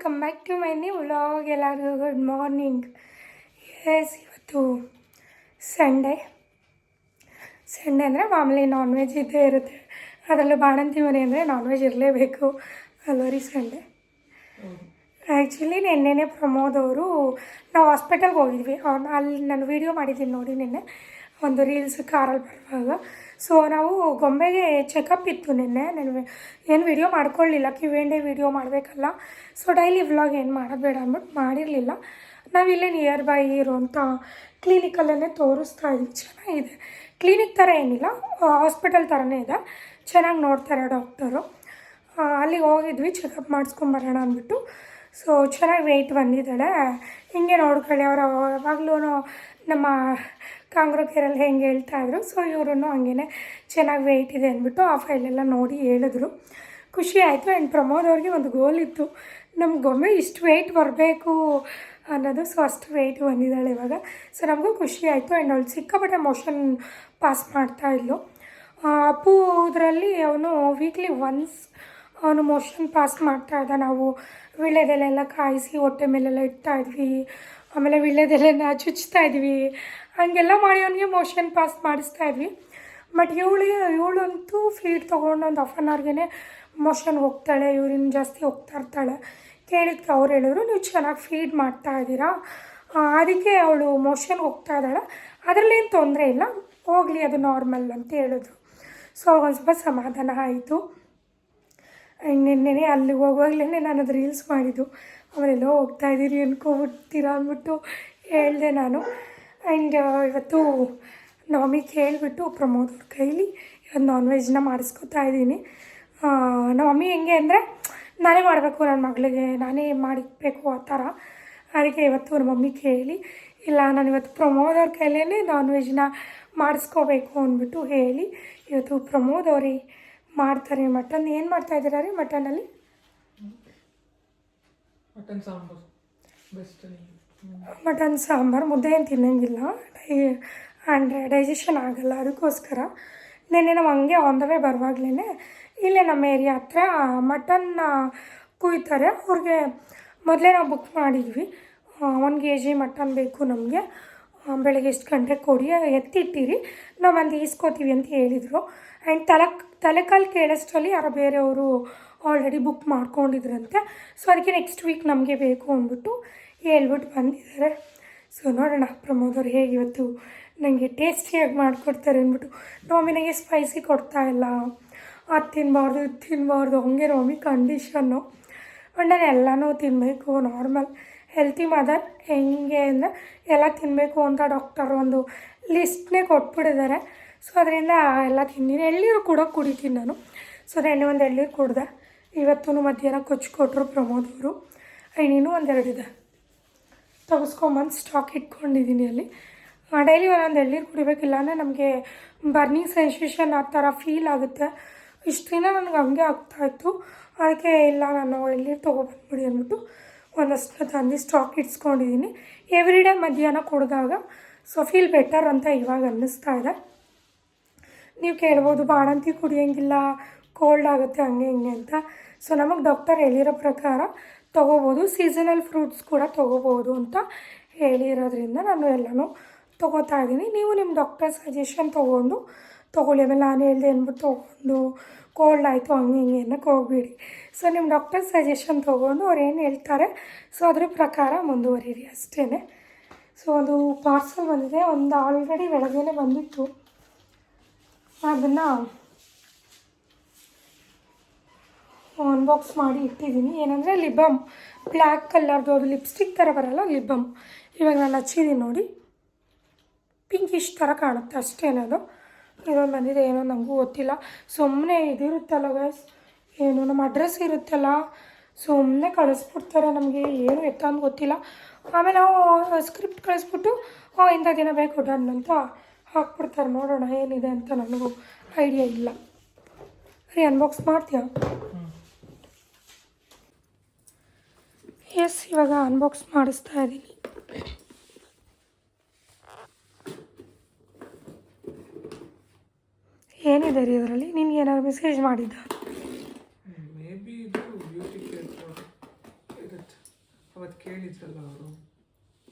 Welcome back to my new vlog ಎಲ್ಲರಿಗೂ good morning yes ಇವತ್ತು Sunday Sunday ಅಂದರೆ ಮಾಮೂಲಿ ನಾನ್ ವೆಜ್ ಇದ್ದೇ ಇರುತ್ತೆ. ಅದರಲ್ಲೂ ಬಾಣಂತಿ ಮನೆ ಅಂದರೆ ನಾನ್ ವೆಜ್ ಇರಲೇಬೇಕು. ಅಲ್ವರಿ ಸಂಡೇ ಆ್ಯಕ್ಚುಲಿ ನಿನ್ನೆನೆ ಪ್ರಮೋದ್ ಅವರು ನಾವು ಹಾಸ್ಪಿಟಲ್ಗೆ ಹೋಗಿದ್ವಿ. ಅಲ್ಲಿ ನಾನು ವೀಡಿಯೋ ಮಾಡಿದ್ದೀನಿ ನೋಡಿ ನಿನ್ನೆ. ಒಂದು ರೀಲ್ಸ್ ಕಾರಲ್ಲಿ ಬರುವಾಗ. ಸೊ ನಾವು ಗೊಂಬೆಗೆ ಚೆಕಪ್ ಇತ್ತು ನಿನ್ನೆ. ನಾನು ಏನು ವಿಡಿಯೋ ಮಾಡ್ಕೊಳ್ಳಿಲ್ಲ ಕ್ಯೂ ವಿಡಿಯೋ ಮಾಡಬೇಕಲ್ಲ. ಸೊ ಡೈಲಿ ವ್ಲಾಗ್ ಏನು ಮಾಡೋದು ಬೇಡ ಅಂದ್ಬಿಟ್ಟು ಮಾಡಿರಲಿಲ್ಲ. ನಾವಿಲ್ಲೇ ನಿಯರ್ ಬೈ ಇರುವಂಥ ಕ್ಲಿನಿಕಲ್ಲೇ ತೋರಿಸ್ತಾ ಇದ್ವಿ ಚೆನ್ನಾಗಿದೆ. ಕ್ಲಿನಿಕ್ ಥರ ಏನಿಲ್ಲ. ಹಾಸ್ಪಿಟಲ್ ಥರನೇ ಇದೆ. ಚೆನ್ನಾಗಿ ನೋಡ್ತಾರೆ ಡಾಕ್ಟರು ಅಲ್ಲಿಗೆ ಹೋಗಿದ್ವಿ. ಚೆಕಪ್ ಮಾಡಿಸ್ಕೊಂಬರೋಣ ಅಂದ್ಬಿಟ್ಟು. ಸೊ ಚೆನ್ನಾಗಿ ವೆಯ್ಟ್ ಬಂದಿದ್ದಾಳೆ. ಹಿಂಗೆ ನೋಡ್ಕೊಳ್ಳಿ ಅವರು ಯಾವಾಗಲೂ ನಮ್ಮ ಕಾಂಗ್ರೋ ಕೇರಲ್ಲಿ ಹೆಂಗೆ ಹೇಳ್ತಾ ಇದ್ರು ಸೊ ಇವರು ಹಂಗೇನೆ ಚೆನ್ನಾಗಿ ವೆಯ್ಟ್ ಇದೆ ಅಂದ್ಬಿಟ್ಟು ಆ ಫೈಲೆಲ್ಲ ನೋಡಿ ಹೇಳಿದ್ರು. ಖುಷಿ ಆಯಿತು ಆ್ಯಂಡ್ ಪ್ರಮೋದ್ ಅವ್ರಿಗೆ ಒಂದು ಗೋಲ್ ಇತ್ತು. ಗೊಂಬೆ ಇಷ್ಟು ವೆಯ್ಟ್ ಬರಬೇಕು ಅನ್ನೋದು ಸೊ ಅಷ್ಟು ವೆಯ್ಟ್ ಬಂದಿದ್ದಾಳೆ ಇವಾಗ. ಸೊ ನಮಗೂ ಖುಷಿ ಆಯಿತು ಆ್ಯಂಡ್ ಅವಳು ಸಿಕ್ಕಾಪಟ್ಟೆ ಮೋಷನ್ ಪಾಸ್ ಮಾಡ್ತಾ ಇದ್ಲು. ಆ, ಅಪ್ಪು ಇದರಲ್ಲಿ ಅವನು ವೀಕ್ಲಿ ಒನ್ಸ್ ಅವನು ಮೋಷನ್ ಪಾಸ್ ಮಾಡ್ತಾ ಇದ್ದ. ನಾವು ವೀಳ್ಯದೆಲೆಲ್ಲ ಕಾಯಿಸಿ ಹೊಟ್ಟೆ ಮೇಲೆಲ್ಲ ಇಡ್ತಾ ಇದ್ವಿ. ಆಮೇಲೆ ವಿಳ್ಯದೆಲೆನ ಚುಚ್ತಾ ಇದ್ವಿ. ಹಂಗೆಲ್ಲ ಮಾಡಿ ಅವನಿಗೆ ಮೋಷನ್ ಪಾಸ್ ಮಾಡಿಸ್ತಾ ಇದ್ವಿ. ಬಟ್ ಇವಳು ಇವಳಂತೂ ಫೀಡ್ ತೊಗೊಂಡು ಒಂದು ಹಾಫ್ ಆನ್ ಅವರ್ಗೆ ಮೋಷನ್ ಹೋಗ್ತಾಳೆ ಇವ್ರಿನ ಜಾಸ್ತಿ ಹೋಗ್ತಾ ಇರ್ತಾಳೆ. ಕೇಳಿದ್ಕೆ ಅವ್ರು ಹೇಳಿದ್ರು, ನೀವು ಚೆನ್ನಾಗಿ ಫೀಡ್ ಮಾಡ್ತಾ ಇದ್ದೀರಾ? ಅದಕ್ಕೆ ಅವಳು ಮೋಷನ್ ಹೋಗ್ತಾ ಇದ್ದಾಳೆ. ಅದರಲ್ಲೇನು ತೊಂದರೆ ಇಲ್ಲ. ಹೋಗಲಿ, ಅದು ನಾರ್ಮಲ್ ಅಂತ ಹೇಳಿದ್ರು. ಸೊ ಒಂದು ಸ್ವಲ್ಪ ಸಮಾಧಾನ ಆಯಿತು. ನಿನ್ನೆ ಅಲ್ಲಿಗೆ ಹೋಗುವಾಗಲೇ ನಾನು ಅದು ರೀಲ್ಸ್ ಮಾಡಿದ್ದು. ಅವರೆಲ್ಲೋ ಹೋಗ್ತಾ ಇದ್ದೀರಿ ಅನ್ಕೊಬಿಡ್ತೀರಾ ಅಂದ್ಬಿಟ್ಟು ಹೇಳಿದೆ ನಾನು. ಆ್ಯಂಡ್ ಇವತ್ತು ನವಮಿ ಕೇಳಿಬಿಟ್ಟು ಪ್ರಮೋದ್ ಅವ್ರ ಕೈಲಿ ಇವತ್ತು ನಾನ್ ವೆಜ್ನ ಮಾಡಿಸ್ಕೊತಾ ಇದ್ದೀನಿ. ನವಮಿ ಹೆಂಗೆ ಅಂದರೆ ನಾನೇ ಮಾಡಬೇಕು ನನ್ನ ಮಗಳಿಗೆ, ನಾನೇ ಮಾಡಿಕ್ಬೇಕು ಆ ಥರ. ಅದಕ್ಕೆ ಇವತ್ತು ನಮ್ಮ ಮಮ್ಮಿ ಕೇಳಿ, ಇಲ್ಲ, ನಾನು ಇವತ್ತು ಪ್ರಮೋದ್ ಅವ್ರ ಕೈಲೇ ನಾನ್ ವೆಜ್ನ ಮಾಡಿಸ್ಕೋಬೇಕು ಅಂದ್ಬಿಟ್ಟು ಹೇಳಿ, ಇವತ್ತು ಪ್ರಮೋದ್ ಅವರೇ ಮಾಡ್ತಾರೆ. ಮಟನ್ ಏನು ಮಾಡ್ತಾ ಇದ್ದೀರಾ ರೀ ಮಟನಲ್ಲಿ? Mutton sambar best mutton sambar ಮುದ್ದೆ ಏನು ತಿನ್ನಂಗಿಲ್ಲ. ಡೈ, ಅಂದರೆ ಡೈಜೆಷನ್ ಆಗಲ್ಲ ಅದಕ್ಕೋಸ್ಕರ. ನೆನ್ನೆ ನಾವು ಹಂಗೆ ಆನ್ ದ ವೇ ಬರುವಾಗ್ಲೇ ಇಲ್ಲೇ ನಮ್ಮ ಏರಿಯಾ ಹತ್ರ ಮಟನ್ನ ಕುಯ್ತಾರೆ. ಅವ್ರಿಗೆ ಮೊದಲೇ ನಾವು ಬುಕ್ ಮಾಡಿದ್ವಿ. ಒನ್ ಕೆ ಜಿ ಮಟನ್ ಬೇಕು ನಮಗೆ. ಬೆಳಗ್ಗೆ ಎಷ್ಟು ಗಂಟೆಗೆ ಕೊಡಿ, ಎತ್ತಿಟ್ಟಿರಿ. ನಾವು ಒಂದು ಈಸ್ಕೋತೀವಿ ಅಂತ ಹೇಳಿದರು. ಆ್ಯಂಡ್ ತಲೆ ತಲೆಕಾಲು ಕೇಳೋಷ್ಟರಲ್ಲಿ ಯಾರೋ ಬೇರೆಯವರು ಆಲ್ರೆಡಿ ಬುಕ್ ಮಾಡ್ಕೊಂಡಿದ್ರಂತೆ. ಸೊ ಅದಕ್ಕೆ ನೆಕ್ಸ್ಟ್ ವೀಕ್ ನಮಗೆ ಬೇಕು ಅಂದ್ಬಿಟ್ಟು ಹೇಳ್ಬಿಟ್ಟು ಬಂದಿದ್ದಾರೆ. ಸೊ ನೋಡೋಣ ಪ್ರಮೋದ್ ಅವ್ರು ಹೇಗೆ ಇವತ್ತು ನನಗೆ ಟೇಸ್ಟಿಯಾಗಿ ಮಾಡಿಕೊಡ್ತಾರೆ ಅಂದ್ಬಿಟ್ಟು. ನೋಮಿನಿಗೆ ಸ್ಪೈಸಿ ಕೊಡ್ತಾ ಇಲ್ಲ. ಅದು ತಿನ್ನಬಾರ್ದು ಇದು ತಿನ್ನಬಾರ್ದು ಹಂಗೆ ನಮ್ಮಿ ಕಂಡೀಷನ್ನು ಬಟ್ ನಾನು ಎಲ್ಲನೂ ತಿನ್ನಬೇಕು ನಾರ್ಮಲ್ ಹೆಲ್ತಿ ಮದರ್ ಹೆಂಗೆ ಅಂದರೆ ಎಲ್ಲ ತಿನ್ನಬೇಕು ಅಂತ ಡಾಕ್ಟರ್ ಒಂದು ಲಿಸ್ಟ್ನೇ ಕೊಟ್ಬಿಟ್ಟಿದ್ದಾರೆ. ಸೊ ಅದರಿಂದ ಎಲ್ಲ ತಿಂದಿನಿ. ಎಳ್ಳೀರು ಕೂಡ ಕುಡಿತೀನಿ ನಾನು. ಸೊ ನೆನ್ನೆ ಒಂದು ಎಳ್ಳೀರು ಕುಡ್ದೆ. ಇವತ್ತು ಮಧ್ಯಾಹ್ನ ಕೊಚ್ಕೊಟ್ರು ಪ್ರಮೋದ್ ಅವರು. ಆ್ಯಂಡ್ ಇನ್ನೂ ಒಂದೆರಡಿದೆ? ತಗಸ್ಕೊಂಬಂದು ಸ್ಟಾಕ್ ಇಟ್ಕೊಂಡಿದ್ದೀನಿ ಅಲ್ಲಿ. ಡೈಲಿ ಒಂದೊಂದು ಎಳ್ನೀರು ಕುಡಿಬೇಕಿಲ್ಲ ಅಂದರೆ ನಮಗೆ ಬರ್ನಿಂಗ್ ಸೆನ್ಸೇಷನ್ ಆ ಥರ ಫೀಲ್ ಆಗುತ್ತೆ. ಇಷ್ಟು ದಿನ ನನಗೆ ಹಂಗೆ ಆಗ್ತಾಯಿತ್ತು ಅದಕ್ಕೆ ಇಲ್ಲ, ನಾನು ಎಳ್ನೀರು ತೊಗೊಬಂದ್ಬಿಡಿ ಅಂದ್ಬಿಟ್ಟು ಒಂದಷ್ಟು ತಂದು ಸ್ಟಾಕ್ ಇಟ್ಸ್ಕೊಂಡಿದ್ದೀನಿ ಎವ್ರಿ ಡೇ ಮಧ್ಯಾಹ್ನ ಕುಡಿದಾಗ ಸೊ ಫೀಲ್ ಬೆಟರ್ ಅಂತ ಇವಾಗ ಅನ್ನಿಸ್ತಾ ಇದೆ. ನೀವು ಕೇಳ್ಬೋದು, ಬಾಣಂತಿ ಕುಡಿಯೋಂಗಿಲ್ಲ ಕೋಲ್ಡ್ ಆಗುತ್ತೆ, ಹಂಗೆ ಹಿಂಗೆ ಅಂತ. ಸೊ ನಮಗೆ ಡಾಕ್ಟರ್ ಹೇಳಿರೋ ಪ್ರಕಾರ ತೊಗೋಬೋದು. ಸೀಸನಲ್ ಫ್ರೂಟ್ಸ್ ಕೂಡ ತೊಗೋಬೋದು ಅಂತ ಹೇಳಿರೋದ್ರಿಂದ ನಾನು ಎಲ್ಲನೂ ತೊಗೋತಾ ಇದ್ದೀನಿ. ನೀವು ನಿಮ್ಮ ಡಾಕ್ಟರ್ ಸಜೆಷನ್ ತೊಗೊಂಡು ತೊಗೊಳ್ಳಿ. ಆಮೇಲೆ ನಾನು ಹೇಳ್ದೆ ಅಂದ್ಬಿಟ್ಟು ತೊಗೊಂಡು ಕೋಲ್ಡ್ ಆಯಿತು, ಹಂಗೆ ಹಿಂಗೆ ಅನ್ನಕ್ಕೆ ಹೋಗ್ಬೇಡಿ. ಸೊ ನಿಮ್ಮ ಡಾಕ್ಟರ್ ಸಜೆಷನ್ ತೊಗೊಂಡು ಅವ್ರು ಏನು ಹೇಳ್ತಾರೆ? ಸೊ ಅದ್ರ ಪ್ರಕಾರ ಮುಂದುವರಿರಿ ಅಷ್ಟೇ ಸೊ ಅದು ಪಾರ್ಸಲ್ ಬಂದಿದೆ. ಒಂದು ಆಲ್ರೆಡಿ ಬೆಳಗ್ಗೆನೇ ಬಂದಿತ್ತು. ಅದನ್ನು ಅನ್ಬಾಕ್ಸ್ ಮಾಡಿ ಇಟ್ಟಿದ್ದೀನಿ. ಏನಂದರೆ ಲಿಬಮ್. ಬ್ಲ್ಯಾಕ್ ಕಲರ್ದು ಅದು ಲಿಪ್ಸ್ಟಿಕ್ ಥರ ಬರಲ್ಲ, ಲಿಬಮ್. ಇವಾಗ ನಾನು ಹಚ್ಚಿದ್ದೀನಿ ನೋಡಿ. ಪಿಂಕಿಶ್ ಥರ ಕಾಣುತ್ತೆ ಅಷ್ಟೇನದು ಇದೊಂದು ಬಂದಿದೆ, ಏನೋ ನನಗೂ ಗೊತ್ತಿಲ್ಲ. ಸುಮ್ಮನೆ ಇದಿರುತ್ತಲ್ಲ ಗೈಸ್ ಏನು ನಮ್ಮ ಅಡ್ರೆಸ್ ಇರುತ್ತಲ್ಲ. ಸುಮ್ಮನೆ ಕಳಿಸ್ಬಿಡ್ತಾರೆ ನಮಗೆ. ಏನು ಎತ್ತ ಅಂತ ಗೊತ್ತಿಲ್ಲ. ಆಮೇಲೆ ನಾವು ಸ್ಕ್ರಿಪ್ಟ್ ಕಳಿಸ್ಬಿಟ್ಟು ಇಂಥ ದಿನ ಬೇಕು ಡನ್ ಅಂತ ಹಾಕ್ಬಿಡ್ತಾರೆ. ನೋಡೋಣ ಏನಿದೆ ಅಂತ ನನಗೂ ಐಡಿಯಾ ಇಲ್ಲ. ಸರಿ ಅನ್ಬಾಕ್ಸ್ ಮಾಡ್ತೀಯಾ? ಎಸ್ ಇವಾಗ ಅನ್ಬಾಕ್ಸ್ ಮಾಡಿಸ್ತಾ ಇದ್ದೀನಿ. ಏನಿದೆ ರೀ ಅದರಲ್ಲಿ ನಿನ್ಗೆ ಏನಾದ್ರು ಮೆಸೇಜ್ ಮಾಡಿದ್ದ? ಅವತ್ತು ಕೇಳಿದ್ರಲ್ಲ ಅವರು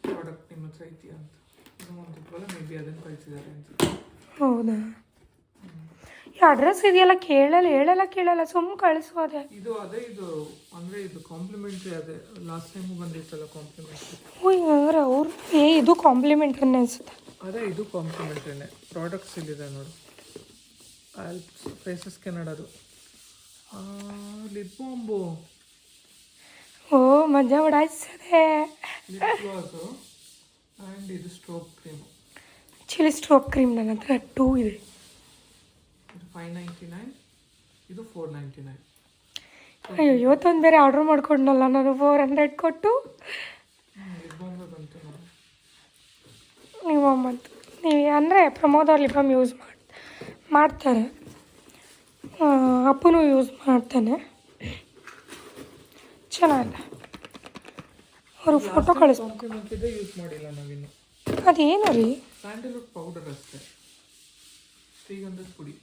ಪ್ರಾಡಕ್ಟ್ ನಿಮ್ಮ ಹತ್ರ ಇದೆಯಾ ಅಂತ. ಇನ್ನೂ ಒಂದು ಮೇ ಬಿ ಅದನ್ನು ಕಳಿಸಿದ್ದಾರೆ ಅನ್ಸುತ್ತೆ ಹೌದಾ? ಈ ಅಡ್ರೆಸ್ ಇದೆಯಲ್ಲ? ಕೇಳಲ್ಲ ಹೇಳಲ್ಲ ಕೇಳಲ್ಲ ಸುಮ್ಮ ಅದೇ. ಇದು ಅದೇ ಇದು ಅಂದ್ರೆ ಇದು ಕಾಂಪ್ಲಿಮೆಂಟ್ರಿ ಅದೇ. ಲಾಸ್ಟ್ ಟೈಮ್ ಬಂದಿತ್ತಲ್ಲ ಕಾಂಪ್ಲಿಮೆಂಟ್ರಿ ಓ ಹಿಂಗಂದ್ರೆ ಅವ್ರು ಏ ಇದು ಕಾಂಪ್ಲಿಮೆಂಟ್ರಿ ಅನಿಸುತ್ತೆ. ಅದೇ ಇದು ಕಾಂಪ್ಲಿಮೆಂಟ್ರಿನೇ ಪ್ರಾಡಕ್ಟ್ಸ್ ಇಲ್ಲಿದೆ ನೋಡು. ಆಲ್ಪ್ಸ್ ಫೇಸಸ್ ಕೆನಡದು ಲಿಪ್ ಬಾಂಬು ಓ ಮಜಾ ಉಡಾಯಿಸದೆ ಲಿಪ್ ಗ್ಲಾಸು ಆ್ಯಂಡ್ ಇದು stroke cream actually stroke cream ನನ್ನ ಹತ್ರ ಟೂ ಇದು. ಫೈವ್ ನೈಂಟಿ ನೈನ್ ಇದು ಫೋರ್ ನೈಂಟಿ ನೈನ್ ಅಯ್ಯೋ ಇವತ್ತೊಂದು ಬೇರೆ ಆರ್ಡ್ರ್ ಮಾಡ್ಕೊಂಡಲ್ಲ ನಾನು ಫೋರ್ ಹಂಡ್ರೆಡ್ ಕೊಟ್ಟು? ನೀವು ಮತ್ತು ನೀವು ಅಂದರೆ ಪ್ರಮೋದ್ ಅವ್ರು ಲಿಪಮ್ ಯೂಸ್ ಮಾಡಿ ಮಾಡ್ತಾರೆ. ಅಪ್ಪನೂ ಯೂಸ್ ಮಾಡ್ತಾನೆ. ಚೆನ್ನಾಗಿಲ್ಲ ಅವರು ಫೋಟೋ ಕಳಿಸ್ಬೇಕು ಯೂಸ್ ಮಾಡಿಲ್ಲ ನಾವಿನ್ನು. ಅದೇನು ರೀ? ಸ್ಯಾಂಡಲ್ವುಡ್ ಪೌಡರ್ ಅಷ್ಟೇ. ಶ್ರೀಗಂಧದ ಪುಡಿ.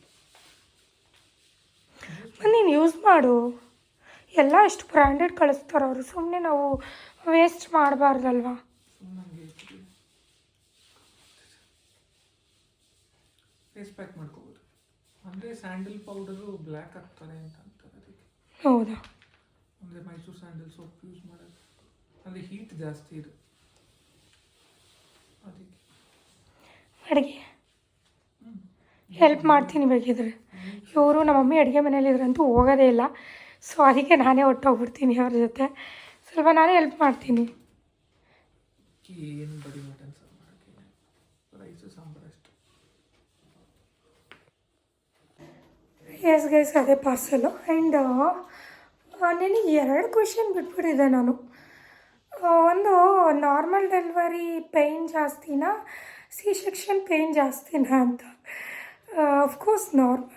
ಯೂಸ್ ಮಾಡು. ಎಲ್ಲ ಎಷ್ಟು ಬ್ರ್ಯಾಂಡೆಡ್ ಕಳಿಸ್ತಾರೆ ಅವರು. ಸುಮ್ಮನೆ ನಾವು ವೇಸ್ಟ್ ಮಾಡಬಾರ್ದಲ್ವಾ? ಅಂದರೆ ಸ್ಯಾಂಡಲ್ ಪೌಡರು ಬ್ಲ್ಯಾಕ್ ಆಗ್ತಾರೆ ಅಂತ ಅಂತಾರೆ ಅದಕ್ಕೆ. ಹೌದಾ? ಅಂದರೆ ಮೈಸೂರು ಸ್ಯಾಂಡಲ್ ಸೋಪ್ ಯೂಸ್ ಮಾಡೋದು. ಅಲ್ಲಿ ಹೀಟ್ ಜಾಸ್ತಿ ಇದೆ ಅದಕ್ಕೆ. ಅಡುಗೆ. ಹೆಲ್ಪ್ ಮಾಡ್ತೀನಿ ಬೇಕಿದ್ರೆ. ಇವರು ನಮ್ಮ ಮಮ್ಮಿ ಅಡುಗೆ ಮನೇಲಿದ್ರಂತೂ ಹೋಗೋದೇ ಇಲ್ಲ. ಸೊ ಅದಕ್ಕೆ ನಾನೇ ಹೊಟ್ಟೋಗ್ಬಿಡ್ತೀನಿ ಅವ್ರ ಜೊತೆ. ಸ್ವಲ್ಪ ನಾನೇ ಹೆಲ್ಪ್ ಮಾಡ್ತೀನಿ. ಎಸ್ ಗೈಸ್ ಅದೇ ಪಾರ್ಸಲು ಆ್ಯಂಡ್ ನನಗೆ ಎರಡು ಕ್ವೆಶನ್ ಬಿಟ್ಬಿಟ್ಟಿದ್ದೆ ನಾನು. ಒಂದು ನಾರ್ಮಲ್ ಡೆಲಿವರಿ ಪೇಯ್ನ್ ಜಾಸ್ತಿನಾ ಸಿ ಸೆಕ್ಷನ್ ಪೇಯ್ನ್ ಜಾಸ್ತಿನಾ ಅಂತ. ಅಫ್ಕೋರ್ಸ್ ನಾರ್ಮಲ್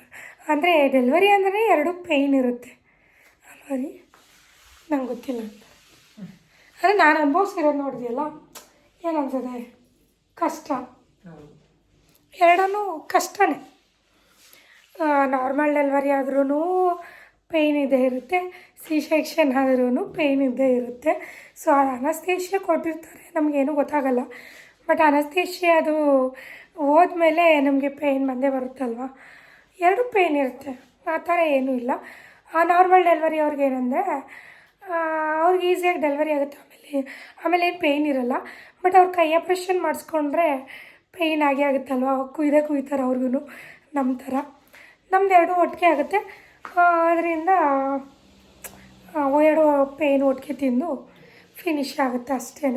ಅಂದರೆ ಡೆಲಿವರಿ ಅಂದರೆ ಎರಡು ಪೇಯ್ನ್ ಇರುತ್ತೆ. ಅಲ್ವಾ ರೀ? ನಂಗೆ ಗೊತ್ತಿಲ್ಲ. ಅಂದರೆ ನಾನು ಅನುಭವಿಸಿರೋದು ನೋಡಿದೆಯಲ್ಲ ಏನನ್ಸದೆ ಕಷ್ಟ. ಎರಡೂ ಕಷ್ಟನೇ. ನಾರ್ಮಲ್ ಡೆಲಿವರಿ ಆದ್ರೂ ಪೇಯ್ನ್ ಇದ್ದೇ ಇರುತ್ತೆ. ಸಿ ಸೆಕ್ಷನ್ ಆದ್ರೂ ಪೇಯ್ನ್ ಇದ್ದೇ ಇರುತ್ತೆ. ಸೊ ಅದು ಅನಸ್ತೇಷ್ಯ ಕೊಟ್ಟಿರ್ತಾರೆ. ನಮಗೇನು ಗೊತ್ತಾಗಲ್ಲ. ಬಟ್ ಅನಸ್ತೇಷ್ಯ ಅದು ಹೋದ್ಮೇಲೆ ನಮಗೆ ಪೇಯ್ನ್ ಬಂದೇ ಬರುತ್ತಲ್ವ? ಎರಡು ಪೇಯ್ನ್ ಇರುತ್ತೆ. ಆ ಥರ ಏನೂ ಇಲ್ಲ. ಆ ನಾರ್ಮಲ್ ಡೆಲಿವರಿ ಅವ್ರಿಗೆ ಏನಂದರೆ ಅವ್ರಿಗೆ ಈಸಿಯಾಗಿ ಡೆಲಿವರಿ ಆಗುತ್ತೆ ಆಮೇಲೆ. ಆಮೇಲೆ ಏನು ಪೇಯ್ನ್ ಇರಲ್ಲ. ಬಟ್ ಅವ್ರು ಕೈ ಆಪ್ರೇಷನ್ ಮಾಡಿಸ್ಕೊಂಡ್ರೆ ಪೇಯ್ನ್ ಆಗೇ ಆಗುತ್ತಲ್ವ? ಕುಯ್ದೇ ಕುಯ್ತಾರೆ ಅವ್ರಿಗೂ ನಮ್ಮ ಥರ. ನಮ್ದು ಎರಡು ಒಟ್ಟಿಗೆ ಆಗುತ್ತೆ. ಅದರಿಂದ ಎರಡು ಪೇಯ್ನ್ ಒಟ್ಟಿಗೆ ತಿಂದು ಫಿನಿಶ್ ಆಗುತ್ತೆ ಅಷ್ಟೇ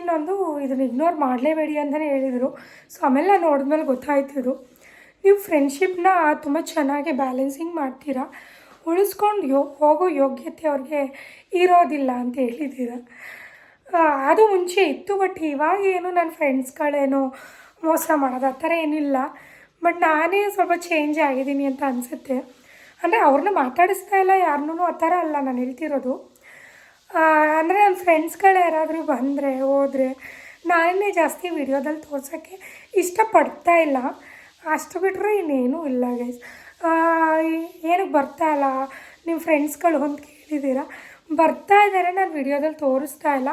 ಇನ್ನೊಂದು ಇದನ್ನು ಇಗ್ನೋರ್ ಮಾಡಲೇಬೇಡಿ ಅಂತಲೇ ಹೇಳಿದರು. ಸೊ ಆಮೇಲೆ ನಾನು ನೋಡಿದ್ಮೇಲೆ ಗೊತ್ತಾಯ್ತು ಇದು. ನೀವು ಫ್ರೆಂಡ್ಶಿಪ್ನ ತುಂಬ ಚೆನ್ನಾಗಿ ಬ್ಯಾಲೆನ್ಸಿಂಗ್ ಮಾಡ್ತೀರಾ? ಉಳಿಸ್ಕೊಂಡು ಯೋ ಹೋಗೋ ಯೋಗ್ಯತೆ ಅವ್ರಿಗೆ ಇರೋದಿಲ್ಲ ಅಂತ ಹೇಳಿದ್ದೀರ? ಅದು ಮುಂಚೆ ಇತ್ತು ಬಟ್ ಇವಾಗ ಏನು ನನ್ನ ಫ್ರೆಂಡ್ಸ್ಗಳೇನೋ ಮೋಸ ಮಾಡೋದು, ಆ ಥರ ಏನಿಲ್ಲ. ಬಟ್ ನಾನೇ ಸ್ವಲ್ಪ ಚೇಂಜ್ ಆಗಿದ್ದೀನಿ ಅಂತ ಅನಿಸುತ್ತೆ. ಅಂದರೆ ಅವ್ರನ್ನ ಮಾತಾಡಿಸ್ತಾ ಇಲ್ಲ ಯಾರನ್ನೂ, ಆ ಥರ ಅಲ್ಲ ನಾನು ಹೇಳ್ತಿರೋದು. ಅಂದರೆ ನನ್ನ ಫ್ರೆಂಡ್ಸ್ಗಳು ಯಾರಾದರೂ ಬಂದರೆ, ಹೋದರೆ ನಾನೇ ಜಾಸ್ತಿ ವಿಡಿಯೋದಲ್ಲಿ ತೋರ್ಸೋಕ್ಕೆ ಇಷ್ಟಪಡ್ತಾ ಇಲ್ಲ. ಅಷ್ಟು ಬಿಟ್ಟರೆ ಇನ್ನೇನೂ ಇಲ್ಲ ಗೈಸ್ ಏನಕ್ಕೆ ಬರ್ತಾ ಇಲ್ಲ. ನಿಮ್ಮ ಫ್ರೆಂಡ್ಸ್ಗಳು ಅಂತ ಕೇಳಿದ್ದೀರಾ? ಬರ್ತಾ ಇದ್ದಾರೆ, ನಾನು ವಿಡಿಯೋದಲ್ಲಿ ತೋರಿಸ್ತಾ ಇಲ್ಲ.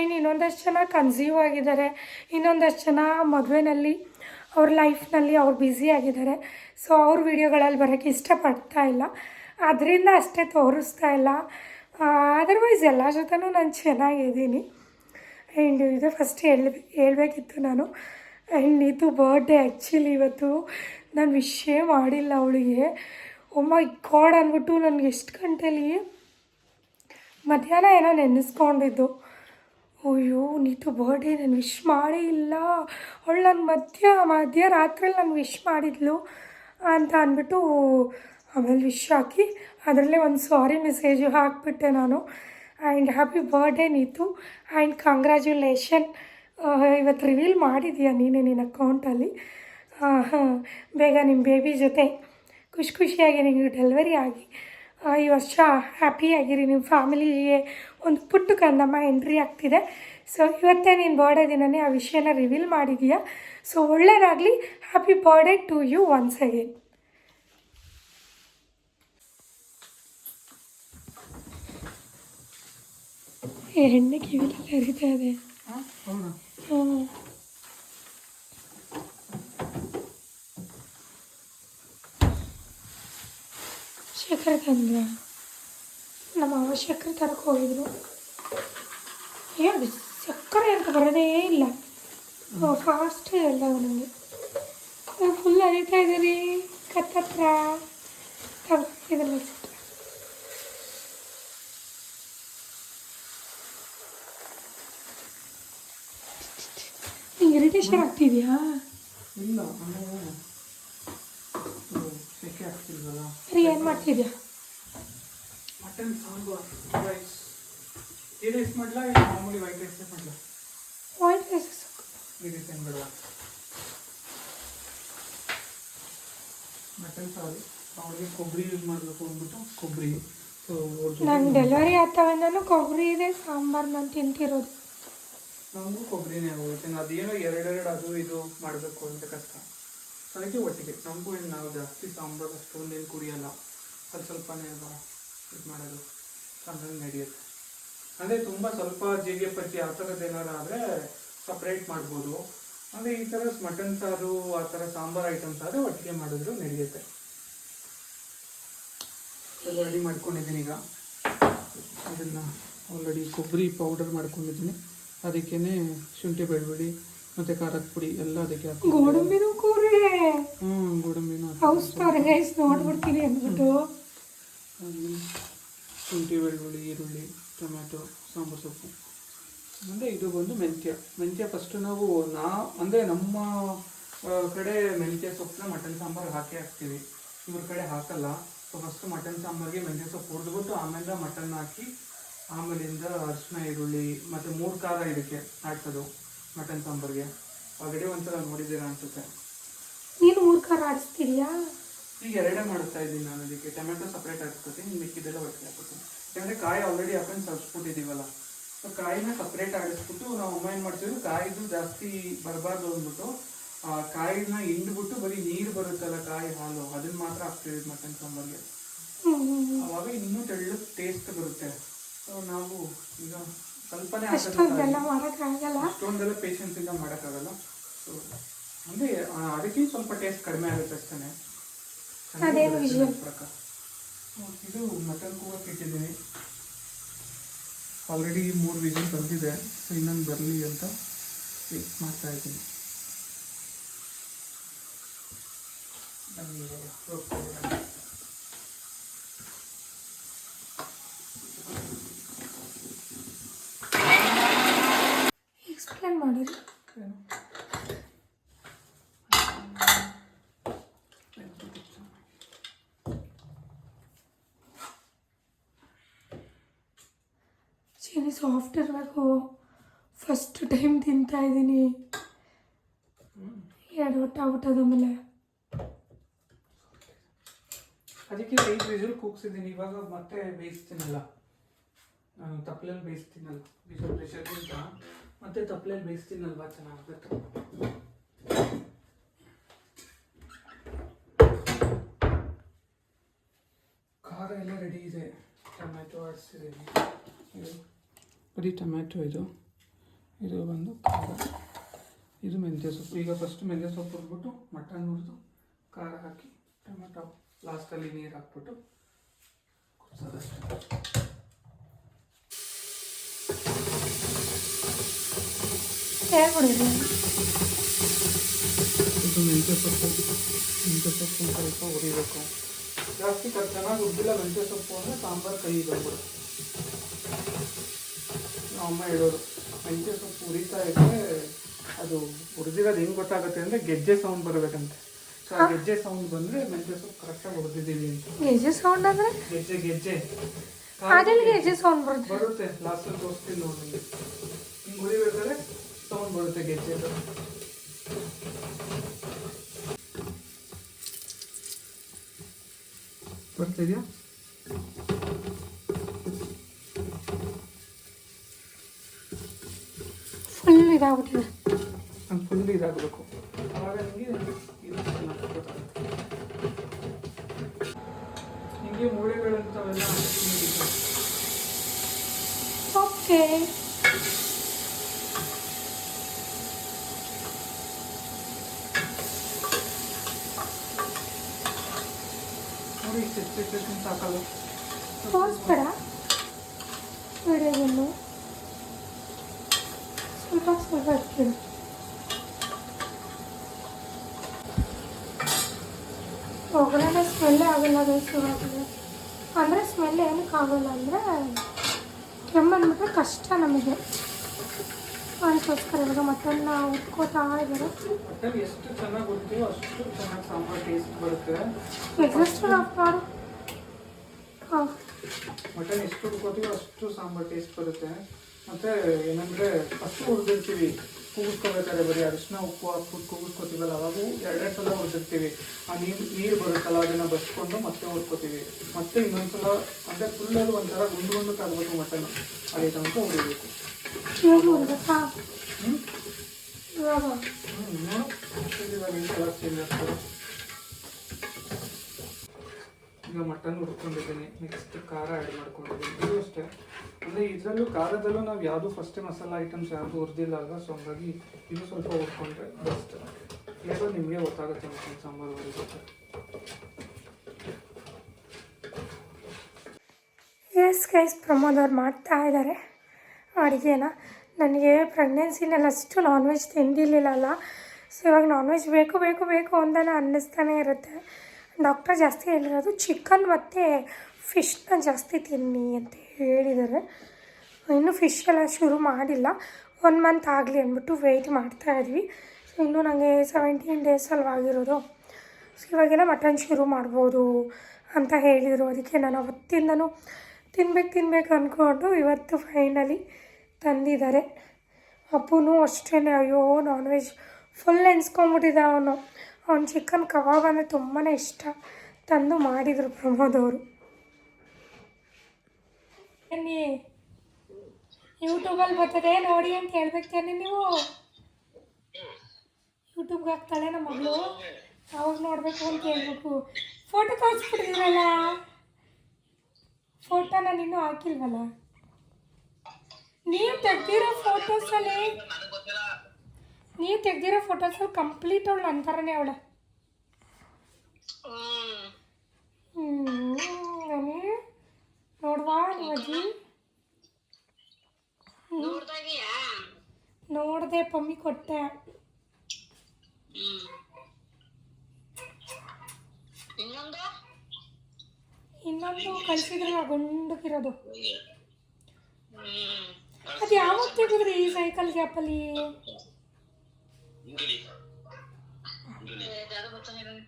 ಇನ್ನು ಇನ್ನೊಂದಷ್ಟು ಜನ ಕನ್ಸೀವ್ ಆಗಿದ್ದಾರೆ. ಇನ್ನೊಂದಷ್ಟು ಜನ ಮದುವೆನಲ್ಲಿ, ಅವ್ರ ಲೈಫ್ನಲ್ಲಿ ಅವ್ರು ಬ್ಯುಸಿ ಆಗಿದ್ದಾರೆ. ಸೊ ಅವ್ರ ವಿಡಿಯೋಗಳಲ್ಲಿ ಬರೋಕ್ಕೆ ಇಷ್ಟಪಡ್ತಾ ಇಲ್ಲ. ಅದರಿಂದ ಅಷ್ಟೇ ತೋರಿಸ್ತಾ ಇಲ್ಲ. ಅದರ್ವೈಸ್ ಎಲ್ಲ ಜೊತೆನೂ ನಾನು ಚೆನ್ನಾಗಿದ್ದೀನಿ. ಆ್ಯಂಡ್ ಇದು ಫಸ್ಟ್ ಹೇಳ್ ಹೇಳಬೇಕಿತ್ತು ನಾನು. ಆ್ಯಂಡ್ ಇದು ಬರ್ಡೇ ಆ್ಯಕ್ಚುಲಿ ಇವತ್ತು. ನಾನು ವಿಷೇ ಮಾಡಿಲ್ಲ ಅವಳಿಗೆ. ಒಮ್ಮ ಗಾಡ್ ಅಂದ್ಬಿಟ್ಟು ನನಗೆ ಎಷ್ಟು ಗಂಟೆಲಿ ಮಧ್ಯಾಹ್ನ ಏನೋ ನೆನೆಸ್ಕೊಂಡಿದ್ದು. ಅಯ್ಯೋ, ನೀತು ಬರ್ಡೇ ನಾನು ವಿಶ್ ಮಾಡೇ ಇಲ್ಲ ಅವಳು ನನ್ನ ಮಧ್ಯ ಮಧ್ಯರಾತ್ರಿಲಿ ನಾನು ವಿಶ್ ಮಾಡಿದ್ಲು ಅಂತ ಅಂದ್ಬಿಟ್ಟು ಆಮೇಲೆ ವಿಶ್ ಹಾಕಿ ಅದರಲ್ಲೇ ಒಂದು ಸಾರಿ ಮೆಸೇಜು ಹಾಕಿಬಿಟ್ಟೆ ನಾನು. And happy birthday Neetu. And congratulation ಇವತ್ತು ರಿವೀಲ್ ಮಾಡಿದೀಯ ನೀನೇ ನಿನ್ನ ಅಕೌಂಟಲ್ಲಿ? ಬೇಗ ನಿಮ್ಮ ಬೇಬಿ ಜೊತೆ ಖುಷಿ ಖುಷಿಯಾಗಿ ನಿಮಗೆ ಡೆಲಿವರಿ ಆಗಿ ಈ ವರ್ಷ ಹ್ಯಾಪಿಯಾಗಿರಿ ನಿಮ್ಮ ಫ್ಯಾಮಿಲಿಗೆ ಒಂದು ಪುಟ್ಟ ಕಂದಮ್ಮ ಎಂಟ್ರಿ ಆಗ್ತಿದೆ. ಸೊ, ಇವತ್ತೇ ನೀನು ಬರ್ಡೇ ದಿನನೇ ಆ ವಿಷಯನ ರಿವೀಲ್ ಮಾಡಿದೀಯಾ? ಸೊ, ಒಳ್ಳೇದಾಗಲಿ. Happy birthday to you once again. ಎಣ್ಣೆ ಕಿವಿಲೆಲ್ಲ ಹರಿತಾ ಇದೆ. ಹಾಂ? ಶೇಖರ್ ತಂದ್ರ ನಮ್ಮ ಅವ ಸಕ್ಕರೆ ತರಕ್ಕೆ ಹೋಗಿದ್ರು ಏನು ಸಕ್ಕರೆ ಅಂತ ಬರೋದೇ ಇಲ್ಲ. ಫಾಸ್ಟ್ ಎಲ್ಲ ನನಗೆ ಫುಲ್ ಅರಿತಾ ಇದ್ದೀರಿ ಕತ್ತತ್ರ ತಗೋ ನಿಂಗೆ ಇರಿಟೇಷನ್ ಆಗ್ತಿದ್ಯಾ? ಇಲ್ಲ ಸೆಕೆ ಆಗ್ತಿಲ್ವಲ್ಲ? ಸರಿ ಏನು ಮಾಡ್ತಿದ್ಯಾ? ಮಟನ್ ಸಾಂಬಾರ್ ರೈಸ್ ಈ ರೈಸ್ ಮಾಡಲಾ? ಇಲ್ಲ ಮಾಮೂಲಿ ವೈಟ್ ರೈಸ್ ಮಾಡಲಾ? ವೈಟ್ ರೈಸ್ ಈ ರೈಸ್ ಏನು ಬೇಡ ಮಟನ್ ಸಾರು ಅವ್ರಿಗೆ ಕೊಬ್ಬರಿ ಯೂಸ್ ಮಾಡಬೇಕು ಅಂದ್ಬಿಟ್ಟು ಕೊಬ್ಬರಿ. ಸೊ ನಂಗೆ ಡೆಲಿವರಿ ಆಗ್ತಾವಿಂದನೂ ಕೊಬ್ಬರಿ ಇದೆ ಸಾಂಬಾರು ನಾನು ತಿಂತಿರೋದು. ನಮಗೂ ಕೊಬ್ಬರಿನೇ ಆಗೋಗುತ್ತೆ ಅದೇನೋ ಎರಡೆರಡು ಅದು ಇದು ಮಾಡಬೇಕು ಅಂತ ಕಷ್ಟ. ಅದಕ್ಕೆ ಒಟ್ಟಿಗೆ. ನಮಗೂ ಏನು ನಾವು ಜಾಸ್ತಿ ಸಾಂಬಾರು ಅಷ್ಟೊಂದೇನು ಕುಡಿಯೋಲ್ಲ. ಅದು ಸ್ವಲ್ಪನೇ ಇದು ಮಾಡೋದು. ಚೆನ್ನಾಗಿ ನಡೆಯುತ್ತೆ. ಅಂದರೆ ತುಂಬ ಸ್ವಲ್ಪ ಜೀರಿಗೆ ಪಚ್ಚಿ ಆ ಥರದ್ದು ಏನಾರು ಆದರೆ ಸಪ್ರೇಟ್ ಮಾಡ್ಬೋದು. ಅಂದರೆ ಈ ಥರ ಮಟನ್ ಸಾರು, ಆ ಥರ ಸಾಂಬಾರು ಐಟಮ್ಸ್ ಆದರೆ ಒಟ್ಟಿಗೆ ಮಾಡಿದ್ರು ನಡೆಯುತ್ತೆ. ರೆಡಿ ಮಾಡ್ಕೊಂಡಿದ್ದೀನಿ ಈಗ. ಅದನ್ನು ಆಲ್ರೆಡಿ ಕೊಬ್ಬರಿ ಪೌಡರ್ ಮಾಡ್ಕೊಂಡಿದ್ದೀನಿ. ಅದಕ್ಕೇನೆ ಶುಂಠಿ ಬೆಳ್ಳುಳ್ಳಿ ಮತ್ತು ಖಾರದ ಪುಡಿ ಎಲ್ಲ ಅದಕ್ಕೆ ಹಾಕಿ ಗೋಡಂಬಿನೂ ಕೂರಿ ಹ್ಞೂ ಗೋಡಂಬಿನೂ ಹೌಸ್ ಗೈಸ್ ಅಂದ್ಬಿಟ್ಟು. ಶುಂಠಿ ಬೆಳ್ಳುಳ್ಳಿ ಈರುಳ್ಳಿ ಟೊಮ್ಯಾಟೊ ಸಾಂಬಾರು ಸೊಪ್ಪು. ಅಂದರೆ ಇದು ಬಂದು ಮೆಂತ್ಯ. ಮೆಂತ್ಯ ಫಸ್ಟ್ ನಾವು ನಾ ಅಂದರೆ ನಮ್ಮ ಕಡೆ ಮೆಂತ್ಯ ಸೊಪ್ಪನ್ನ ಮಟನ್ ಸಾಂಬಾರು ಹಾಕಿ ಹಾಕ್ತೀವಿ. ಇವ್ರ ಕಡೆ ಹಾಕಲ್ಲ. ಸೊ ಫಸ್ಟ್ ಮಟನ್ ಸಾಂಬಾರಿಗೆ ಮೆಂತ್ಯ ಸೊಪ್ಪು ಹುರಿದ್ಬಿಟ್ಟು ಆಮೇಲೆ ಮಟನ್ ಹಾಕಿ ಆಮೇಲಿಂದ ಅರಿಶಿನ ಈರುಳ್ಳಿ ಮತ್ತು ಮೂರು ಖಾರ ಇದಕ್ಕೆ ಹಾಕ್ಸೋದು ಮಟನ್ ಸಾಂಬಾರಿಗೆ. ಆಲ್ರೆಡಿ ಒಂದ್ಸಲ ನೋಡಿದ್ದೀರಾ ಅನ್ಸುತ್ತೆ. ನೀನು ಮೂರು ಖಾರ ಹಾಕ್ಸ್ತಿದ್ಯಾ ಈಗ ಎರಡೇ ಮಾಡ್ತಾ ಇದ್ದೀನಿ ನಾನು ಅದಕ್ಕೆ. ಟೊಮೆಟೊ ಸಪ್ರೇಟ್ ಹಾಕ್ಸ್ಕೊತೀನಿ ಮಿಕ್ಕಿದೆಲ್ಲ ಒಟ್ಟಿಗೆ ಹಾಕ್ಕೊತೀನಿ. ಯಾಕಂದರೆ ಕಾಯಿ ಆಲ್ರೆಡಿ ಹಾಕೊಂಡು ಸಬ್ಸ್ಬಿಟ್ಟಿದ್ದೀವಲ್ಲ ಸೊ ಕಾಯಿನ ಸಪ್ರೇಟ್ ಆಡಿಸ್ಬಿಟ್ಟು ನಾವು ಅಮ್ಮ ಏನು ಮಾಡ್ತೀವಿ ಕಾಯಿದು ಜಾಸ್ತಿ ಬರಬಾರ್ದು ಅಂದ್ಬಿಟ್ಟು ಆ ಕಾಯಿನ ಹಿಂಡ್ಬಿಟ್ಟು ಬರೀ ನೀರು ಬರುತ್ತಲ್ಲ ಕಾಯಿ ಹಾಲು ಅದನ್ನ ಮಾತ್ರ ಹಾಕ್ತೀವಿ ಮಟನ್ ಸಾಂಬಾರ್ಗೆ. ಅವಾಗ ಇನ್ನೂ ತೆಳ್ಳು ಟೇಸ್ಟ್ ಬರುತ್ತೆ. ಸೊ ನಾವು ಈಗ ಸ್ವಲ್ಪನೇ ಅಷ್ಟೊಂದೆಲ್ಲ ಮಾಡೋಕ್ಕಾಗಲ್ಲ. ಅಷ್ಟೊಂದೆಲ್ಲ ಪೇಷನ್ಸ್ ಇಂದ ಮಾಡೋಕ್ಕಾಗಲ್ಲ. ಸೊ ಅಂದರೆ ಅದಕ್ಕಿಂತ ಸ್ವಲ್ಪ ಟೇಸ್ಟ್ ಕಡಿಮೆ ಆಗುತ್ತೆ ಅಷ್ಟೇ ಅದೇನು ವಿಷಯ? ಪ್ರಕಾರ. ಇದು ಮಟನ್ ಕೂಗಕ್ಕೆ ಇಟ್ಟಿದ್ದೀನಿ. ಆಲ್ರೆಡಿ ಮೂರು ವಿಷನ್ ಬಂದಿದೆ ಸೊ ಇನ್ನೊಂದು ಬರಲಿ ಅಂತ ವೇಟ್ ಮಾಡ್ತಾ ಇದ್ದೀನಿ. ಬನ್ನಿ. ಮಾಡಿರಿ? ಚೀನಿ ಸಾಫ್ಟ್ ಇರಬೇಕು. ಫಸ್ಟ್ ಟೈಮ್ ತಿಂತಾ ಇದ್ದೀನಿ. ಎರಡು ಊಟದ ಮೇಲೆ ಅದಕ್ಕೆ ಐದು ವಿಸಲ್ ಕೂಗ್ಸಿದ್ದೀನಿ. ಇವಾಗ ಮತ್ತೆ ಬೇಯಿಸ್ತೀನಲ್ಲ. ನಾನು ತಪ್ಪಲಲ್ಲಿ ಬೇಯಿಸ್ತೀನಲ್ಲ. ವಿಸಲ್ ಪ್ರೆಷರ್ಗಿಂತ ಮತ್ತೆ ತಪ್ಪಲೆಯಲ್ಲಿ ಬೇಯಿಸ್ತೀನಲ್ವಾ? ಚೆನ್ನಾಗುತ್ತೆ ಖಾರ ಎಲ್ಲ ರೆಡಿ ಇದೆ. ಟೊಮ್ಯಾಟೊ ಆಡಿಸಿದ್ದೀನಿ ಇದು ಬರೀ ಟೊಮ್ಯಾಟೊ ಇದು. ಇದು ಬಂದು ಖಾರ. ಇದು ಮೆಂತ್ಯ ಸೊಪ್ಪು. ಈಗ ಫಸ್ಟ್ ಮೆಂತ್ಯ ಸೊಪ್ಪು ಹುರಿದ್ಬಿಟ್ಟು ಮಟನ್ ಹುರಿದು ಖಾರ ಹಾಕಿ ಟೊಮೆಟೊ ಲಾಸ್ಟಲ್ಲಿ ನೀರು ಹಾಕ್ಬಿಟ್ಟು ಹೇಳ್ಬಿಡಿರಿ ಇದು. ಮೆಂತ್ಯ ಸೊಪ್ಪು. ಮೆಂತ್ಯ ಸೊಪ್ಪು ಸ್ವಲ್ಪ ಹುರಿಬೇಕು. ಜಾಸ್ತಿ ಚೆನ್ನಾಗಿ ಉಬ್ಬಿಲ್ಲ ಮೆಂತ್ಯ ಸೊಪ್ಪು ಅಂದರೆ ಸಾಂಬಾರು ಕೈ ಬಂದ್ಬಿಡು. ಅಮ್ಮ ಹೇಳೋದು ಮೆಂತ್ಯ ಸೊಪ್ಪು ಹುರಿತಾ ಇದ್ದರೆ ಅದು ಹುರಿದಿರೋದು ಹೆಂಗೆ ಗೊತ್ತಾಗುತ್ತೆ ಅಂದರೆ ಗೆಜ್ಜೆ ಸೌಂಡ್ ಬರಬೇಕಂತೆ. ಸೊ ಆ ಗೆಜ್ಜೆ ಸೌಂಡ್ ಬಂದರೆ ಮೆಂತ್ಯ ಸೊಪ್ಪು ಕರೆಕ್ಟಾಗಿ ಹುರಿದಿದ್ದೀವಿ ಅಂತ. ಗೆಜ್ಜೆ ಸೌಂಡ್ ಅಂದರೆ? ಗೆಜ್ಜೆ ಗೆಜ್ಜೆ. ಅದೆಲ್ಲಿ ಗೆಜ್ಜೆ ಸೌಂಡ್ ಬರುತ್ತೆ. ಬರುತ್ತೆ. ಲಾಸ್ಟಲ್ಲಿ ತೋರಿಸ್ತೀನಿ ನೋಡಿ. ಹಿಂಗೆ ಹುರಿಬೇಕಾದ್ರೆ ಸೌಂಡ್ ಬರುತ್ತೆ ಗೆಜ್ಜೆದು ಬರ್ತಿದ್ಯಾ ಫುಲ್ ಇದಾಗ್ಬಿಟ್ಟಿದೆ ನಂಗೆ ಫುಲ್ ಇದಾಗಬೇಕು ಆವಾಗ ನಿಮಗೆ ಇದು ಚೆನ್ನಾಗಿ ಗೊತ್ತಾಗುತ್ತೆ ನಿಮಗೆ ಮೂಳೆಗಳಂಥವೆಲ್ಲ ಓಕೆ ಓಕೆ ನೋಡಿ ಇಷ್ಟು ಎಷ್ಟು ಎಷ್ಟು ಸಾಕಲ್ಲ ತೋರಿಸ್ಬೇಡ ವಿಡಿಯೋವನ್ನು ಸ್ವಲ್ಪ ಸ್ವಲ್ಪ ಹಾಕ್ತೀನಿ ಒಗ್ಗರಣೆ ಸ್ಮೆಲ್ಲೇ ಆಗಲ್ಲ ಬೇಯಿಸುವಾಗಲೇ ಅಂದರೆ ಸ್ಮೆಲ್ ಏನಕ್ಕೆ ಆಗೋಲ್ಲ ಅಂದರೆ ಕೆಮ್ಮಂದ್ಬಿಟ್ರೆ ಕಷ್ಟ ನಮಗೆ. ಅದಕ್ಕೋಸ್ಕರ ಇವಾಗ ಮಟನ್ನ ಉಟ್ಕೋತಾ ಇದ್ದಾರೆ. ಮಟನ್ ಎಷ್ಟು ಚೆನ್ನಾಗಿ ಗೊತ್ತೀವೋ ಅಷ್ಟು ಚೆನ್ನಾಗಿ ಸಾಂಬಾರು ಟೇಸ್ಟ್ ಬರುತ್ತೆ. ಎಕ್ಸಿಸ್ಟರ್ ಆಫ್ ಮಾಡು ಹಾಂ. ಮಟನ್ ಎಷ್ಟು ಹುಡ್ಕೋತೀವೋ ಅಷ್ಟು ಸಾಂಬಾರು ಟೇಸ್ಟ್ ಬರುತ್ತೆ. ಮತ್ತು ಏನಂದರೆ ಅಷ್ಟು ಹುರಿದಿರ್ತೀವಿ ಕೂಗಿಸ್ಕೋಬೇಕಾದ್ರೆ ಬರೀ ಅರಿಶಿನ ಉಪ್ಪು ಹಾಕ್ಬಿಟ್ಟು ಕೂಗಿಸ್ಕೋತೀವಲ್ಲ ಅವಾಗ ಎರಡೆರಡು ಸಲ ಹುರಿದಿರ್ತೀವಿ ಆ ನೀರು ನೀರು ಬರುತ್ತಲ್ಲ ಅದನ್ನು ಬಸ್ಕೊಂಡು ಮತ್ತೆ ಹುರ್ಕೋತೀವಿ ಮತ್ತೆ ಇನ್ನೊಂದ್ಸಲ ಅಂದರೆ ಫುಲ್ಲಲ್ಲಿ ಒಂಥರ ಗುಂಡು ಗುಂಡು ಆಗಬೇಕು ಮಟನ್ ಅದೇ ತನಕ ಉರಿಬೇಕು ಹ್ಞೂ ನೋಡು ಇವಾಗ ಈ ಕಲರ್ ಚೇಂಜ್ ಆಗ್ತದೆ ಈಗ ಮಟನ್ ಹುರ್ಕೊಂಡಿದ್ದೀನಿ ನೆಕ್ಸ್ಟ್ ಖಾರ ಆ್ಯಡ್ ಮಾಡ್ಕೊಂಡಿದ್ದೀನಿ. ಇದು ಅಷ್ಟೇ. ಅಂದರೆ ಇದರಲ್ಲೂ ಖಾರದಲ್ಲೂ ನಾವು ಯಾವುದು ಫಸ್ಟ್ ಮಸಾಲ ಐಟಮ್ಸ್ ಯಾವುದು ಹುರಿದಿಲ್ಲ ಅಲ್ವಾ? ಸೊ ಹಂಗಾಗಿ ಇನ್ನೂ ಸ್ವಲ್ಪ ಹುರ್ಕೊಂಡ್ರೆ ಬೆಸ್ಟ್ ಏನೋ ನಿಮಗೆ ಗೊತ್ತಾಗುತ್ತೆ ಮಟನ್ ಸಾಂಬಾರು ಹುರಿಬೇಕು ಎಸ್ ಗೈಸ್ ಪ್ರಮೋದ್ ಅವ್ರು ಮಾಡ್ತಾ ಇದ್ದಾರೆ ಅಡುಗೆನ. ನನಗೆ ಪ್ರೆಗ್ನೆನ್ಸಿನಲ್ಲಿ ಅಷ್ಟು ನಾನ್ ವೆಜ್ ತಿಂದಿರಲಿಲ್ಲಲ್ಲ ಸೊ ಇವಾಗ ನಾನ್ ವೆಜ್ ಬೇಕು ಬೇಕು ಬೇಕು ಅಂತಲೇ ಅನ್ನಿಸ್ತಾನೆ ಇರುತ್ತೆ. ಡಾಕ್ಟರ್ ಜಾಸ್ತಿ ಹೇಳಿರೋದು ಚಿಕನ್ ಮತ್ತು ಫಿಶ್ನ ಜಾಸ್ತಿ ತಿನ್ನಿ ಅಂತ ಹೇಳಿದ್ದಾರೆ. ಇನ್ನೂ ಫಿಶ್ ಎಲ್ಲ ಶುರು ಮಾಡಿಲ್ಲ. ಒನ್ ಮಂತ್ ಆಗಲಿ ಅಂದ್ಬಿಟ್ಟು ವೆಯ್ಟ್ ಮಾಡ್ತಾ ಇದ್ವಿ. ಸೊ ಇನ್ನೂ ನನಗೆ ಸೆವೆಂಟೀನ್ ಡೇಸ್ ಅಲ್ವಾಗಿರೋದು ಸೊ ಇವಾಗೆಲ್ಲ ಮಟನ್ ಶುರು ಮಾಡ್ಬೋದು ಅಂತ ಹೇಳಿದರು. ಅದಕ್ಕೆ ನಾನು ಅವತ್ತಿಂದನೂ ತಿನ್ಬೇಕು ತಿನ್ಬೇಕು ಅಂದ್ಕೊಂಡು ಇವತ್ತು ಫೈನಲಿ ತಂದಿದ್ದಾರೆ. ಅಪ್ಪನೂ ಅಷ್ಟೇ ಅಯ್ಯೋ ನಾನ್ ವೆಜ್ ಫುಲ್ ನೆನ್ಸ್ಕೊಂಬಿಟ್ಟಿದ್ದ ಅವನು. ಅವ್ನು ಚಿಕನ್ ಕಬಾಬ್ ಅಂದರೆ ತುಂಬಾ ಇಷ್ಟ. ತಂದು ಮಾಡಿದರು ಪ್ರಮೋದ್ ಅವರು ಬನ್ನಿ. ಯೂಟ್ಯೂಬಲ್ಲಿ ಬರ್ತದೆ, ನೋಡಿ ಅಂತ ಹೇಳ್ಬೇಕೇನೆ ನೀವು. ಯೂಟ್ಯೂಬ್ಗೆ ಹಾಕ್ತಾಳೆ ನಮ್ಮ ಮಗಳು. ಅವಾಗ ನೋಡಬೇಕು ಅಂತ ಹೇಳ್ಬೇಕು. ಫೋಟೋ ಕಳಿಸ್ಬಿಟ್ಟಿದ್ರಲ್ಲ ಫೋಟೋ ನಾನು ಹಾಕಿಲ್ವಲ್ಲ? ನೀವು ತೆಗ್ದಿರೋ ಫೋಟೋಸಲ್ಲಿ ನೀವು ತೆಗ್ದಿರೋ ಫೋಟೋಸಲ್ಲಿ ಕಂಪ್ಲೀಟ್ ಅವಳು ನನ್ನ ಥರನೇ ಅವಳೆ. ಹ್ಞೂ ನಾನು ನೋಡ್ವಾ ನಿಮ್ಮ ಅಜ್ಜಿ ನೋಡಿದೆ ಪಮ್ಮಿ ಕೊಟ್ಟೆ. ಇನ್ನೊಂದು ಕಳಿಸಿದ್ರಲ್ಲ ಗುಂಡಕ್ಕಿರೋದು ಅದು ಯಾವಾಗ ತೆಗೆದ್ರಿ ಈ ಸೈಕಲ್ ಗ್ಯಾಪಲ್ಲಿ ಹಿಂಗಡಿ ಯಾವ್ದೋ ಗೊತ್ತಾಗಿಲ್ಲ ಫೋನ್ ಹಿಂಗಡಿ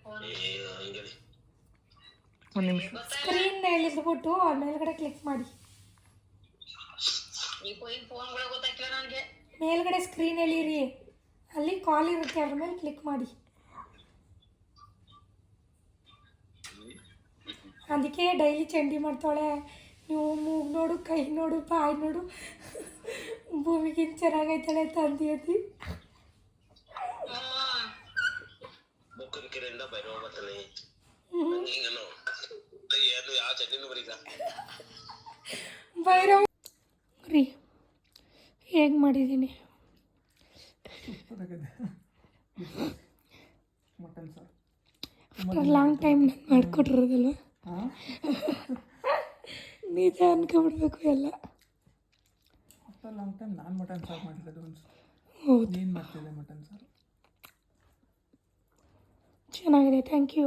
ಒಂದು ನಿಮಿಷ. ಸ್ಕ್ರೀನ್ ಇಳಿದ್ಬಿಟ್ಟು ಅದ್ರ ಮೇಲ್ಗಡೆ ಕ್ಲಿಕ್ ಮಾಡಿ. ಮೇಲ್ಗಡೆ ಸ್ಕ್ರೀನ್ ಎಳೀರಿ ಅಲ್ಲಿ ಕಾಲ್ ಇರುತ್ತೆ ಅದ್ರ ಮೇಲೆ ಕ್ಲಿಕ್ ಮಾಡಿ. ಅದಕ್ಕೆ ಡೈಲಿ ಚಂಡಿ ಮಾಡ್ತಾಳೆ. ನೀವು ಮೂಗ್ ನೋಡು ಕೈ ನೋಡು ಬಾಯಿ ನೋಡು. ಭೂಮಿಗಿಂತ ಚೆನ್ನಾಗೈತಾಳೆ ತಂದಿ ಅದಿ. ಬೊಕ್ಕನ ಕೆರೆಯಿಂದ ಬೈರವ ಬರ್ತಾನೆ ಹಿಂಗನು ಏನು? ಯಾವ ಚಟ್ನಿನೂ ಬರೀಗ ಭೈರವ್ ರೀ ಹೇಗೆ ಮಾಡಿದ್ದೀನಿ ಮಟನ್ ಸಾರು. ಆಫ್ಟರ್ ಲಾಂಗ್ ಟೈಮ್ ನಾನು ಮಾಡಿಕೊಟ್ಟಿರೋದಲ್ಲ ನಿಜ ಅನ್ಕೊಬಿಡ್ಬೇಕು ಎಲ್ಲ. ಆಫ್ಟರ್ ಲಾಂಗ್ ಟೈಮ್ ನಾನು ಮಟನ್ ಸಾರು ಮಾಡಿರೋದು ಅನ್ಸುತ್ತೆ. ಹೌದು. ನೀನು ಮಾಡ್ತಿದ್ದೆ ಮಟನ್ ಸಾರು. ಚೆನ್ನಾಗಿದೆ ಥ್ಯಾಂಕ್ ಯು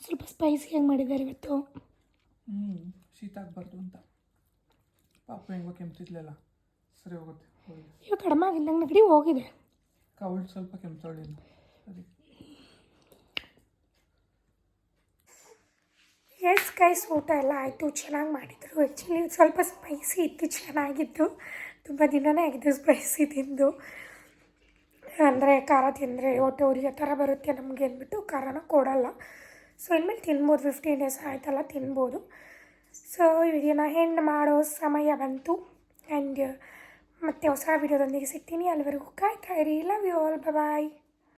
ಸ್ವಲ್ಪ ಸ್ಪೈಸಿಯಾಗಿ ಮಾಡಿದ್ದಾರೆ ಇವತ್ತು. ಹ್ಞೂ ಶೀತ ಆಗಬಾರ್ದು ಅಂತ. ಪಾಪ ಹೆಂಗೋ ಕೆಮ್ತಿದ್ಲಲ್ಲ ಸರಿ ಹೋಗುತ್ತೆ ಹೋಗಿ ಇವಾಗ ಕಡಿಮೆ ಆಗಿದ್ದಂಗೆ ನೆಗಡಿ ಹೋಗಿದೆ. ಕವಳು ಸ್ವಲ್ಪ ಕೆಮ್ತಾಳೆ ಸರಿ. ಎಸ್ ಕೈಸ್ ಊಟ ಎಲ್ಲ ಆಯಿತು ಚೆನ್ನಾಗಿ ಮಾಡಿದರು. ಆ್ಯಕ್ಚುಲಿ ಸ್ವಲ್ಪ ಸ್ಪೈಸಿ ಇತ್ತು ಚೆನ್ನಾಗಿತ್ತು. ತುಂಬ ದಿನವೇ ಆಗಿದೆ ಸ್ಪೈಸಿ ತಿಂದು. ಅಂದರೆ ಖಾರ ತಿಂದರೆ ಹೊಟ್ಟೆ ಉರಿಯೋ ಥರ ಬರುತ್ತೆ ನಮಗೆ ಅಂದ್ಬಿಟ್ಟು ಖಾರನ ಕೊಡಲ್ಲ. ಸೊ ಇನ್ಮೇಲೆ ತಿನ್ಬೋದು ಫಿಫ್ಟೀನ್ ಡೇಸ್ ಆಯ್ತಲ್ಲ, ತಿನ್ಬೋದು. ಸೊ ವಿಡಿಯೋನ ಹೆಣ್ಣು ಮಾಡೋ ಸಮಯ ಬಂತು. ಆ್ಯಂಡ್ ಮತ್ತೆ ಹೊಸ ವಿಡಿಯೋದೊಂದಿಗೆ ಸಿಗ್ತೀನಿ. ಅಲ್ಲಿವರೆಗೂ ಕಾಯ್ತಾ ಇರಿ. Love you all bye